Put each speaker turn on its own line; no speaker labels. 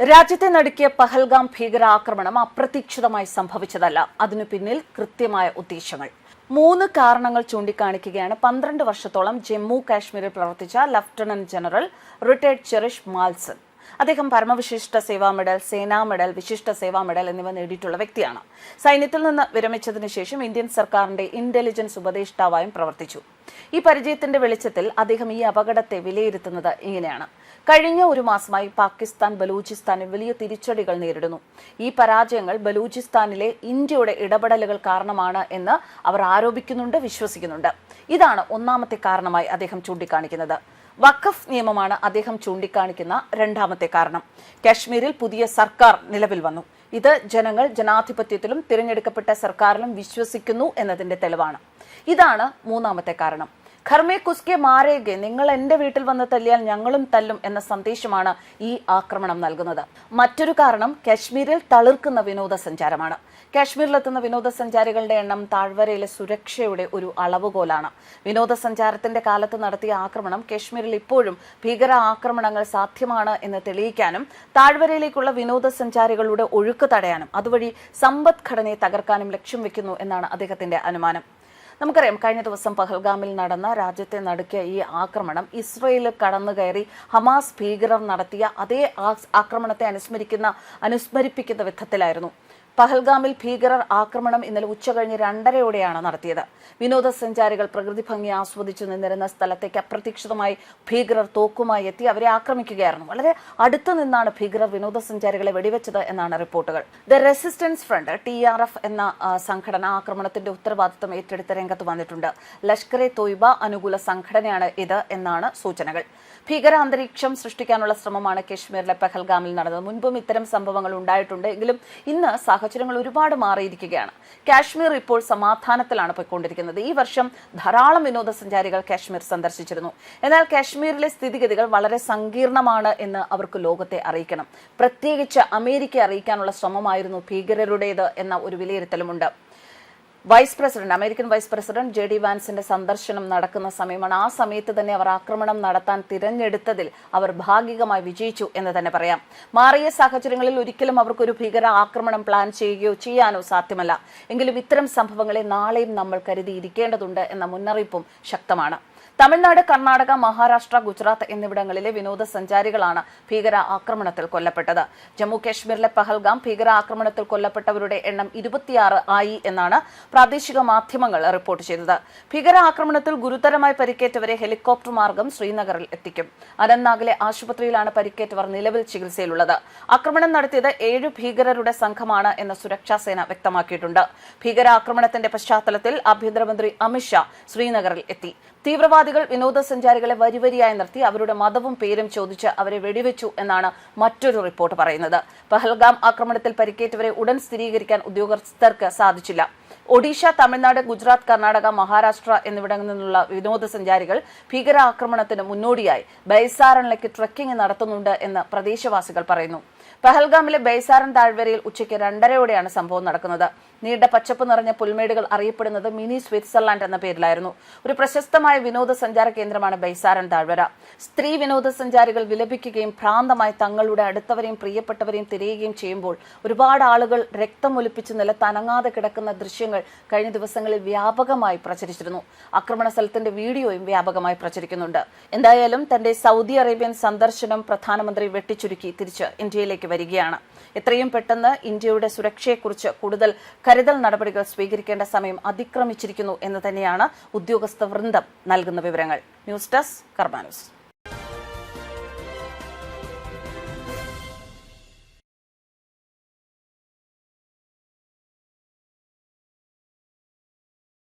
രാജ്യത്തെ നടുക്കിയ പഹൽഗാം ഭീകരാക്രമണം അപ്രതീക്ഷിതമായി സംഭവിച്ചതല്ല. അതിനു പിന്നിൽ കൃത്യമായ ഉദ്ദേശങ്ങൾ. മൂന്ന് കാരണങ്ങൾ ചൂണ്ടിക്കാണിക്കുകയാണ്. പന്ത്രണ്ട് വർഷത്തോളം ജമ്മു കാശ്മീരിൽ പ്രവർത്തിച്ച lieutenant general retired Cherish Mathson. അദ്ദേഹം പരമവിശിഷ്ട സേവാ മെഡൽ സേനാ മെഡൽ വിശിഷ്ട സേവാ മെഡൽ എന്നിവ നേടിയിട്ടുള്ള വ്യക്തിയാണ്. സൈന്യത്തിൽ നിന്ന് വിരമിച്ചതിന് ശേഷം ഇന്ത്യൻ സർക്കാരിന്റെ ഇന്റലിജൻസ് ഉപദേഷ്ടാവായും പ്രവർത്തിച്ചു. ഈ പരിചയത്തിന്റെ വെളിച്ചത്തിൽ അദ്ദേഹം ഈ അപകടത്തെ വിലയിരുത്തുന്നത് ഇങ്ങനെയാണ്. കഴിഞ്ഞ ഒരു മാസമായി പാകിസ്ഥാൻ ബലൂചിസ്ഥാന് വലിയ തിരിച്ചടികൾ നേരിടുന്നു. ഈ പരാജയങ്ങൾ ബലൂചിസ്ഥാനിലെ ഇന്ത്യയുടെ ഇടപെടലുകൾ കാരണമാണ് എന്ന് അവർ ആരോപിക്കുന്നുണ്ട് വിശ്വസിക്കുന്നുണ്ട്. ഇതാണ് ഒന്നാമത്തെ കാരണമായി അദ്ദേഹം ചൂണ്ടിക്കാണിക്കുന്നത്. വഖഫ് നിയമമാണ് അദ്ദേഹം ചൂണ്ടിക്കാണിക്കുന്ന രണ്ടാമത്തെ കാരണം. കാശ്മീരിൽ പുതിയ സർക്കാർ നിലവിൽ വന്നു. ഇത് ജനങ്ങൾ ജനാധിപത്യത്തിലും തിരഞ്ഞെടുക്കപ്പെട്ട സർക്കാരിലും വിശ്വസിക്കുന്നു എന്നതിന്റെ തെളിവാണ്. ഇതാണ് മൂന്നാമത്തെ കാരണം. ഖർമേ കുസ്കെ മാരേഗെ നിങ്ങൾ എന്റെ വീട്ടിൽ വന്ന് തല്ലിയാൽ ഞങ്ങളും തല്ലും എന്ന സന്ദേശമാണ് ഈ ആക്രമണം നൽകുന്നത്. മറ്റൊരു കാരണം കാശ്മീരിൽ തളിർക്കുന്ന വിനോദസഞ്ചാരമാണ്. കാശ്മീരിലെത്തുന്ന വിനോദസഞ്ചാരികളുടെ എണ്ണം താഴ്വരയിലെ സുരക്ഷയുടെ ഒരു അളവുകോലാണ്. വിനോദസഞ്ചാരത്തിന്റെ കാലത്ത് നടത്തിയ ആക്രമണം കാശ്മീരിൽ ഇപ്പോഴും ഭീകര ആക്രമണങ്ങൾ സാധ്യമാണ് എന്ന് തെളിയിക്കാനും താഴ്വരയിലേക്കുള്ള വിനോദസഞ്ചാരികളുടെ ഒഴുക്ക് തടയാനും അതുവഴി സമ്പദ്ഘടനയെ തകർക്കാനും ലക്ഷ്യം വെക്കുന്നു എന്നാണ് അദ്ദേഹത്തിന്റെ അനുമാനം. നമുക്കറിയാം കഴിഞ്ഞ ദിവസം പഹൽഗാമിൽ നടന്ന രാജ്യത്തെ നടുക്കിയ ഈ ആക്രമണം ഇസ്രയേൽ കടന്നു കയറി ഹമാസ് ഭീകരർ നടത്തിയ അതേ ആക്രമണത്തെ അനുസ്മരിക്കുന്ന അനുസ്മരിപ്പിക്കുന്ന വിധത്തിലായിരുന്നു. പഹൽഗാമിൽ ഭീകരർ ആക്രമണം ഇന്നലെ ഉച്ചകഴിഞ്ഞ് രണ്ടരയോടെയാണ് നടത്തിയത്. വിനോദസഞ്ചാരികൾ പ്രകൃതി ഭംഗി ആസ്വദിച്ചു നിന്നിരുന്ന സ്ഥലത്തേക്ക് അപ്രതീക്ഷിതമായി ഭീകരർ തോക്കുമായി എത്തി അവരെ ആക്രമിക്കുകയായിരുന്നു. വളരെ അടുത്തു നിന്നാണ് ഭീകരർ വിനോദസഞ്ചാരികളെ വെടിവെച്ചത് എന്നാണ് റിപ്പോർട്ടുകൾ. The resistance front T R F എന്ന സംഘടന ആക്രമണത്തിന്റെ ഉത്തരവാദിത്തം ഏറ്റെടുത്ത രംഗത്ത് വന്നിട്ടുണ്ട്. ലഷ്കർ എ തോയ്ബ അനുകൂല സംഘടനയാണ് ഇത് എന്നാണ് സൂചനകൾ. ഭീകര അന്തരീക്ഷം സൃഷ്ടിക്കാനുള്ള ശ്രമമാണ് കശ്മീരിലെ പെഹൽഗാമിൽ നടന്നത്. മുൻപും ഇത്തരം സംഭവങ്ങൾ ഉണ്ടായിട്ടുണ്ട്. എങ്കിലും ഇന്ന് സാഹചര്യങ്ങൾ ഒരുപാട് മാറിയിരിക്കുകയാണ്. കാശ്മീർ ഇപ്പോൾ സമാധാനത്തിലാണ് പോയിക്കൊണ്ടിരിക്കുന്നത്. ഈ വർഷം ധാരാളം വിനോദസഞ്ചാരികൾ കാശ്മീർ സന്ദർശിച്ചിരുന്നു. എന്നാൽ കാശ്മീരിലെ സ്ഥിതിഗതികൾ വളരെ സങ്കീർണമാണ് എന്ന് അവർക്ക് ലോകത്തെ അറിയിക്കണം. പ്രത്യേകിച്ച് അമേരിക്ക അറിയിക്കാനുള്ള ശ്രമമായിരുന്നു ഭീകരരുടേത് എന്ന ഒരു വിലയിരുത്തലുമുണ്ട്. Vice president American vice president J D വാൻസിന്റെ സന്ദർശനം നടക്കുന്ന സമയമാണ്. ആ സമയത്ത് തന്നെ അവർ ആക്രമണം നടത്താൻ തിരഞ്ഞെടുത്തതിൽ അവർ ഭാഗികമായി വിജയിച്ചു എന്ന് തന്നെ പറയാം. മാറിയ സാഹചര്യങ്ങളിൽ ഒരിക്കലും അവർക്കൊരു ഭീകര ആക്രമണം പ്ലാൻ ചെയ്യുകയോ ചെയ്യാനോ സാധ്യമല്ല. എങ്കിലും ഇത്തരം സംഭവങ്ങളെ നാളെയും നമ്മൾ കരുതിയിരിക്കേണ്ടതുണ്ട് എന്ന മുന്നറിയിപ്പും ശക്തമാണ്. തമിഴ്നാട് കർണാടക മഹാരാഷ്ട്ര ഗുജറാത്ത് എന്നിവിടങ്ങളിലെ വിനോദസഞ്ചാരികളാണ് ഭീകര ആക്രമണത്തിൽ കൊല്ലപ്പെട്ടത്. ജമ്മു കാശ്മീരിലെ പഹൽഗാം ഭീകര ആക്രമണത്തിൽ കൊല്ലപ്പെട്ടവരുടെ എണ്ണം ഇരുപത്തിയാറ് ആയി എന്നാണ് പ്രാദേശിക മാധ്യമങ്ങൾ റിപ്പോർട്ട് ചെയ്തത്. ഭീകര ആക്രമണത്തിൽ ഗുരുതരമായി പരിക്കേറ്റവരെ ഹെലികോപ്റ്റർ മാർഗം ശ്രീനഗറിൽ എത്തിക്കും. അനന്ത്നാഗിലെ ആശുപത്രിയിലാണ് പരിക്കേറ്റവർ നിലവിൽ ചികിത്സയിലുള്ളത്. ആക്രമണം നടത്തിയത് ഏഴ് ഭീകരരുടെ സംഘമാണ് എന്ന് സുരക്ഷാ സേന വ്യക്തമാക്കിയിട്ടുണ്ട്. ഭീകരാക്രമണത്തിന്റെ പശ്ചാത്തലത്തിൽ ആഭ്യന്തരമന്ത്രി അമിത്ഷാ ശ്രീനഗറിൽ എത്തി. തീവ്രവാദികൾ വിനോദസഞ്ചാരികളെ വരിവരിയായി നിർത്തി അവരുടെ മതവും പേരും ചോദിച്ച് അവരെ വെടിവെച്ചു എന്നാണ് മറ്റൊരു റിപ്പോർട്ട് പറയുന്നത്. പഹൽഗാം ആക്രമണത്തിൽ പരിക്കേറ്റവരെ ഉടൻ സ്ഥിരീകരിക്കാൻ ഉദ്യോഗസ്ഥർക്ക് സാധിച്ചില്ല. ഒഡീഷ തമിഴ്നാട് ഗുജറാത്ത് കർണാടക മഹാരാഷ്ട്ര എന്നിവിടങ്ങളിൽ നിന്നുള്ള വിനോദസഞ്ചാരികൾ ഭീകരാക്രമണത്തിന് മുന്നോടിയായി ബൈസാറണിലേക്ക് ട്രക്കിംഗ് നടത്തുന്നുണ്ട് എന്ന് പ്രദേശവാസികൾ പറയുന്നു. പഹൽഗാമിലെ ബൈസാറൻ താഴ്വരയിൽ ഉച്ചയ്ക്ക് രണ്ടരയോടെയാണ് സംഭവം നടക്കുന്നത്. നീണ്ട പച്ചപ്പ് നിറഞ്ഞ പുൽമേടുകൾ അറിയപ്പെടുന്നത് മിനി സ്വിറ്റ്സർലാൻഡ് എന്ന പേരിലായിരുന്നു. ഒരു പ്രശസ്തമായ വിനോദസഞ്ചാര കേന്ദ്രമാണ് ബൈസാരൻ താഴ്വര. സ്ത്രീ വിനോദസഞ്ചാരികൾ വിലപിക്കുകയും ഭ്രാന്തമായി തങ്ങളുടെ അടുത്തവരെയും പ്രിയപ്പെട്ടവരെയും തിരയുകയും ചെയ്യുമ്പോൾ ഒരുപാട് ആളുകൾ രക്തം ഒലിപ്പിച്ച് നിലത്തനങ്ങാതെ കിടക്കുന്ന ദൃശ്യങ്ങൾ കഴിഞ്ഞ ദിവസങ്ങളിൽ വ്യാപകമായി പ്രചരിച്ചിരുന്നു. ആക്രമണ സ്ഥലത്തിന്റെ വീഡിയോയും വ്യാപകമായി പ്രചരിക്കുന്നുണ്ട്. എന്തായാലും തന്റെ സൗദി അറേബ്യൻ സന്ദർശനം പ്രധാനമന്ത്രി വെട്ടിച്ചുരുക്കി. തിരിച്ച് ഇന്ത്യയിലേക്ക് വരികയാണ്. എത്രയും പെട്ടെന്ന് ഇന്ത്യയുടെ സുരക്ഷയെക്കുറിച്ച് കൂടുതൽ കരുതൽ നടപടികൾ സ്വീകരിക്കേണ്ട സമയം അതിക്രമിച്ചിരിക്കുന്നു എന്ന് തന്നെയാണ് ഉദ്യോഗസ്ഥ വൃന്ദം നൽകുന്ന വിവരങ്ങൾ. News desk കർമാനൂസ്